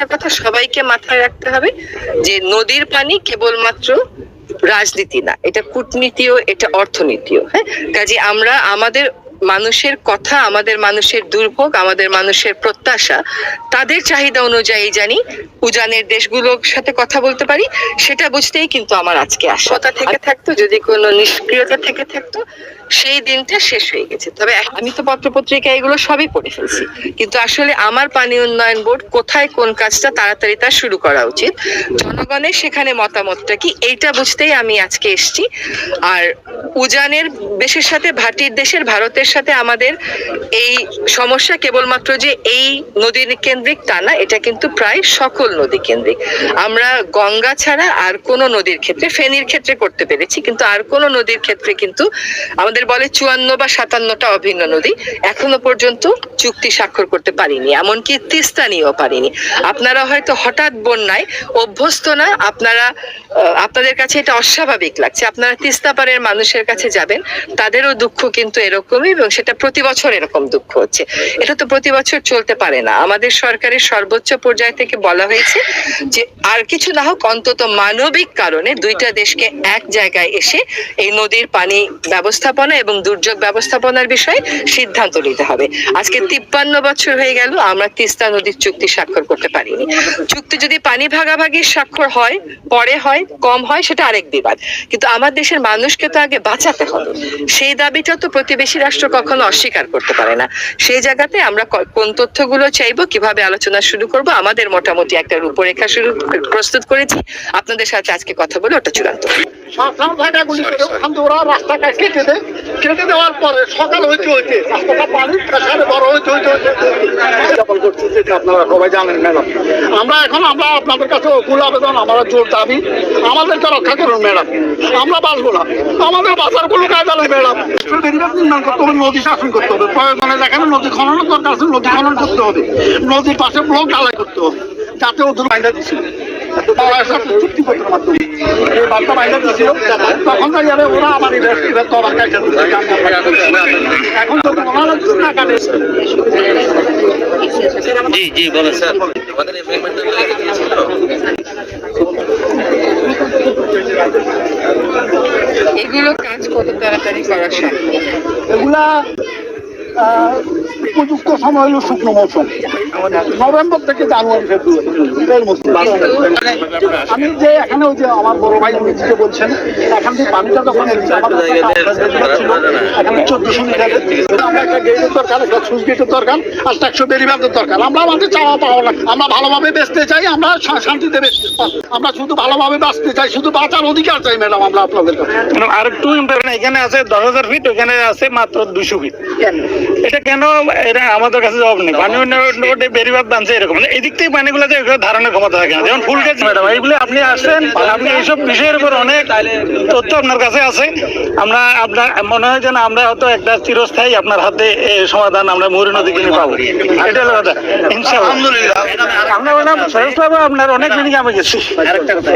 একটা কথা সবাইকে মাথায় রাখতে হবে যে নদীর পানি কেবলমাত্র রাজনীতি না, এটা কূটনীতিও, এটা অর্থনীতিও হ্যাঁ? কাজে আমরা আমাদের মানুষের কথা আমাদের মানুষের দুর্ভোগ আমাদের মানুষের প্রত্যাশা তাদের চাহিদা অনুযায়ী জানি উজানের দেশগুলোর সাথে কথা বলতে পারি সেটা বুঝতেই কিন্তু আমার আজকে আশা। থেকে থাকতো যদি কোনো নিষ্ক্রিয়তা থেকে থাকতো সেই দিনটা শেষ হয়ে গেছে। তবে আমি তো পত্রপত্রিকা এগুলো সবই পড়ে ফেলছি। কিন্তু আসলে আমার পানি উন্নয়ন বোর্ড কোথায় কোন কাজটা তাড়াতাড়ি তা শুরু করা উচিত? জনগণের সেখানে মতামতটা কি? এইটা বুঝতেই আমি আজকে এসেছি। আর উজানের দেশের সাথে ভাটির দেশের ভারতের সাথে আমাদের এই সমস্যা কেবলমাত্র যে এই নদীর কেন্দ্রিক তা না, এটা কিন্তু প্রায় সকল নদী কেন্দ্রিক আমরা গঙ্গা ছাড়া আর কোনো নদীর ক্ষেত্রে, ফেনীর ক্ষেত্রে করতে পেরেছি, কিন্তু আর কোনো নদীর ক্ষেত্রে কিন্তু আমাদের বলে চুয়ান্ন বা সাতান্নটা অভিন্ন নদী এখনও পর্যন্ত চুক্তি স্বাক্ষর করতে পারিনি, এমনকি তিস্তা নিয়েও পারিনি। আপনারা হয়তো হঠাৎ বন্যায় অভ্যস্ত না, আপনারা আপনাদের কাছে এটা অস্বাভাবিক লাগছে। আপনারা তিস্তা পাড়ের মানুষের কাছে যাবেন, তাদেরও দুঃখ কিন্তু এরকমই এবং সেটা প্রতি বছর এরকম দুঃখ হচ্ছে। এটা তো প্রতি বছর চলতে পারে না। আমাদের সরকারের সর্বোচ্চ পর্যায় থেকে বলা হয়েছে যে, আর কিছু না হোক, অন্তত মানবিক কারণে দুইটা দেশকে এক জায়গায় এসে এই নদীর পানি ব্যবস্থাপনা এবং দুর্যোগ ব্যবস্থাপনার বিষয়ে সিদ্ধান্ত নিতে হবে। আজকে তিপ্পান্ন বছর হয়ে গেল, আমরা তিস্তা নদীর চুক্তি স্বাক্ষর করতে পারিনি। চুক্তি যদি পানি ভাগাভাগির স্বাক্ষর হয়, পরে হয়, কম হয়, সেটা আরেক বিবাদ। কিন্তু আমার দেশের মানুষকে তো আগে বাঁচাতে হবে। সেই দাবিটা তো প্রতিবেশী রাষ্ট্র কখনো অস্বীকার করতে পারে না। সেই জায়গাতে আমরা কোন তথ্যগুলো চাইব কীভাবে আলোচনা শুরু করব আমাদের মোটামুটি একটা রূপরেখা শুরু প্রস্তুত করেছি। আপনাদের সাথে আজকে কথা বলে ওটা চূড়ান্ত। সাবধান থাকা করে ওখান ওরা রাস্তাটা কেটে দেয় কেটে দেওয়ার পরে সকাল হইতে হইতে রাস্তাটা পানি প্রেসারে বড় হইতে হইতে হইতে উদযাপন করছি যেটা আপনারা সবাই জানেন ম্যাডাম আমরা এখন আমরা আপনাদের কাছে অকুল আবেদন আমরা জোর দাবি আমাদেরকে রক্ষা করুন ম্যাডাম। আমরা বাঁচবো না। আমাদের বাঁচার কোনো কাজ নেই ম্যাডাম। নির্মাণ করতে হবে নদী শাসন করতে হবে। প্রয়োজনে যেখানে নদী খননের দরকার আছে নদী খনন করতে হবে। নদীর পাশে ব্লক ঢালাই করতে হবে। যাতে ওদের বাইন্দা দিচ্ছিল চুক্তিপত্রের মাধ্যমে এই বার্তা বাইরে দিয়েছিল তখন যাবে ওরা আমার এখন তো ওনারা না কাটে জি জি বলেন স্যার। আমাদের এগুলো কাজ কত তাড়াতাড়ি করা সম্ভব? এগুলা উপযুক্ত সময় হলো শুকনো মৌসুম। নভেম্বর থেকে জানুয়ারি ফেব্রুয়ারি। আমি যে এখানে ওই যে আমার বড় ভাই বলছেন এখান থেকে পানিটা যখন এখানে চোদ্দশো মিটারের আমরা একটা গেটের দরকার একটা সুইচ গেটের দরকার আর একশো ডেলিভারের দরকার। আমরা আমাদের চাওয়া পাওয়া না। আমরা ভালোভাবে বেচতে চাই আমরা শান্তিতে বেচতে আমরা শুধু ভালোভাবে বাঁচতে চাই শুধু বাঁচার অধিকার চাই ম্যাডাম আমরা আপনাদের কাছে। আর একটু এখানে আছে দশ হাজার ফিট ওখানে আছে মাত্র দুশো ফিট এটা কেন এটা আমাদের কাছে জবাব নেই? পানি উন্নয়ন বেরিবাদ বানছে এরকম। মানে এদিক থেকে পানিগুলো যে ধারণের ক্ষমতা থাকে না। যেমন ফুল গাছ ম্যাডাম এইগুলো আপনি আসছেন আপনি এইসব বিষয়ের উপর অনেক তথ্য আপনার কাছে আছে। আমরা আপনার মনে হয় যেন আমরা হয়তো একটা চিরস্থায়ী আপনার হাতে সমাধান আমরা ময়ূর নদী কিনে পাবো। এটা হলো কথা। ইনশাআল্লাহ। আমরা ম্যাডাম আপনার অনেক মিনিং আমি গেছি। আরেকটা কথা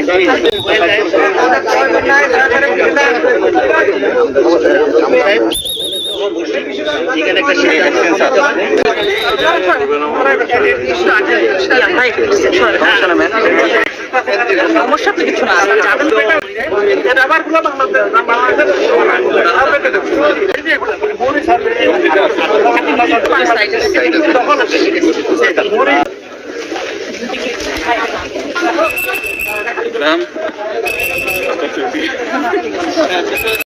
এখানে একটা সিঁড়ি দেখছেন স্যার সমস্যা কিছু না ম্যাম